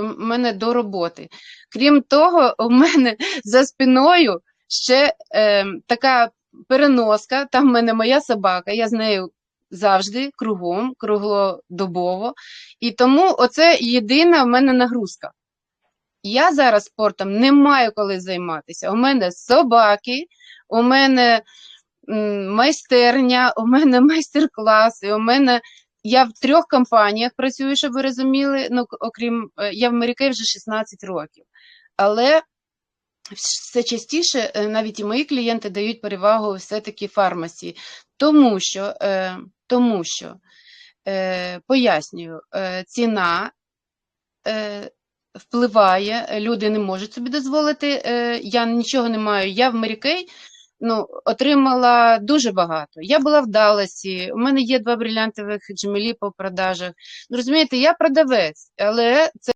у мене до роботи. Крім того, у мене за спиною ще е, така переноска, там в мене моя собака, я з нею завжди кругом, круглодобово. І тому оце єдина в мене нагрузка. Я зараз спортом не маю коли займатися. У мене собаки, у мене майстерня, у мене майстер-класи, у мене я в трьох компаніях працюю, щоб ви розуміли. Ну, окрім е, я в Америці вже 16 років. Але все частіше е, навіть і мої клієнти дають перевагу все-таки фармасі, тому що, е, тому що пояснюю, ціна впливає, люди не можуть собі дозволити. Я нічого не маю. Я в Мері ну, отримала дуже багато. Я була в Далласі, у мене є два брилянтових джемелі по продажах. Ну, розумієте, я продавець, але це